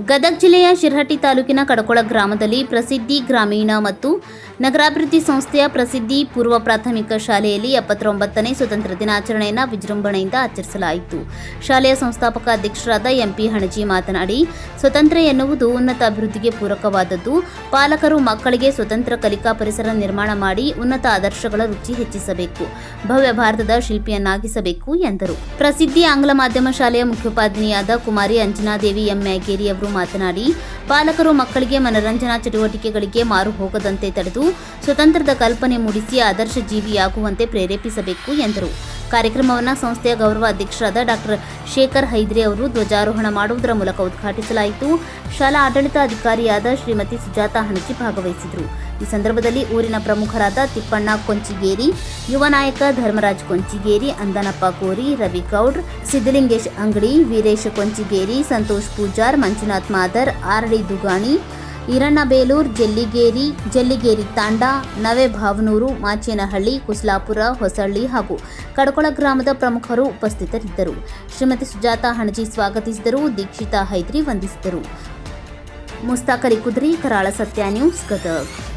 ಗದಗ ಜಿಲ್ಲೆಯ ಶಿರಹಟ್ಟಿ ತಾಲೂಕಿನ ಕಡಕೊಳ ಗ್ರಾಮದಲ್ಲಿ ಪ್ರಸಿದ್ಧಿ ಗ್ರಾಮೀಣ ಮತ್ತು ನಗರಾಭಿವೃದ್ಧಿ ಸಂಸ್ಥೆಯ ಪ್ರಸಿದ್ಧಿ ಪೂರ್ವ ಪ್ರಾಥಮಿಕ ಶಾಲೆಯಲ್ಲಿ ಎಪ್ಪತ್ತೊಂಬತ್ತನೇ ಸ್ವತಂತ್ರ ದಿನಾಚರಣೆಯನ್ನು ವಿಜೃಂಭಣೆಯಿಂದ ಆಚರಿಸಲಾಯಿತು. ಶಾಲೆಯ ಸಂಸ್ಥಾಪಕ ಅಧ್ಯಕ್ಷರಾದ ಎಂಪಿ ಹಣಜಿ ಮಾತನಾಡಿ, ಸ್ವತಂತ್ರ ಎನ್ನುವುದು ಉನ್ನತ ಅಭಿವೃದ್ಧಿಗೆ ಪೂರಕವಾದದ್ದು. ಪಾಲಕರು ಮಕ್ಕಳಿಗೆ ಸ್ವತಂತ್ರ ಕಲಿಕಾ ಪರಿಸರ ನಿರ್ಮಾಣ ಮಾಡಿ ಉನ್ನತ ಆದರ್ಶಗಳ ರುಚಿ ಹೆಚ್ಚಿಸಬೇಕು, ಭವ್ಯ ಭಾರತದ ಶಿಲ್ಪಿಯನ್ನಾಗಿಸಬೇಕು ಎಂದರು. ಪ್ರಸಿದ್ಧಿ ಆಂಗ್ಲ ಮಾಧ್ಯಮ ಶಾಲೆಯ ಮುಖ್ಯೋಪಾಧ್ಯಾಯಿನಿಯಾದ ಕುಮಾರಿ ಅಂಜನಾದೇವಿ ಎಂ. ಮ್ಯಾಗೇರಿ ಅವರು ಮಾತನಾಡಿ, ಪಾಲಕರು ಮಕ್ಕಳಿಗೆ ಮನರಂಜನಾ ಚಟುವಟಿಕೆಗಳಿಗೆ ಮಾರು ಹೋಗದಂತೆ ತಡೆದು ಸ್ವತಂತ್ರದ ಕಲ್ಪನೆ ಮೂಡಿಸಿ ಆದರ್ಶ ಜೀವಿಯಾಗುವಂತೆ ಪ್ರೇರೇಪಿಸಬೇಕು ಎಂದರು. ಕಾರ್ಯಕ್ರಮವನ್ನು ಸಂಸ್ಥೆಯ ಗೌರವ ಅಧ್ಯಕ್ಷರಾದ ಡಾಕ್ಟರ್ ಶೇಖರ್ ಹೈದ್ರಿ ಅವರು ಧ್ವಜಾರೋಹಣ ಮಾಡುವುದರ ಮೂಲಕ ಉದ್ಘಾಟಿಸಲಾಯಿತು. ಶಾಲಾ ಆಡಳಿತಾಧಿಕಾರಿಯಾದ ಶ್ರೀಮತಿ ಸುಜಾತ ಹಣಚಿ ಭಾಗವಹಿಸಿದರು. ಈ ಸಂದರ್ಭದಲ್ಲಿ ಊರಿನ ಪ್ರಮುಖರಾದ ತಿಪ್ಪಣ್ಣ ಕೊಂಚಿಗೇರಿ, ಯುವ ನಾಯಕ ಧರ್ಮರಾಜ್ ಕೊಂಚಿಗೇರಿ, ಅಂದನಪ್ಪ ಕೋರಿ ರವಿ ಗೌಡ್ ಸಿದ್ದಲಿಂಗೇಶ್ ಅಂಗಡಿ, ವೀರೇಶ್ ಕೊಂಚಿಗೇರಿ, ಸಂತೋಷ್ ಪೂಜಾರ್, ಮಂಜುನಾಥ್ ಮಾದರ್ ಆರ್ಡಿ ದುಗಾಣಿ ಈರಣ್ಣ ಬೇಲೂರ್ ಜಲ್ಲಿಗೇರಿ ಜಲ್ಲಿಗೇರಿ ತಾಂಡ ನವೆ ಭಾವನೂರು ಮಾಚೇನಹಳ್ಳಿ, ಕುಸ್ಲಾಪುರ, ಹೊಸಳ್ಳಿ ಹಾಗೂ ಕಡಕೊಳ ಗ್ರಾಮದ ಪ್ರಮುಖರು ಉಪಸ್ಥಿತರಿದ್ದರು. ಶ್ರೀಮತಿ ಸುಜಾತ ಹಣಜಿ ಸ್ವಾಗತಿಸಿದರು, ದೀಕ್ಷಿತಾ ಹೈದ್ರಿ ವಂದಿಸಿದರು. ಮುಸ್ತಾಕರಿ ಕುದ್ರಿ, ಕರಾಳ ಸತ್ಯ ನ್ಯೂಸ್ ಗದಗ್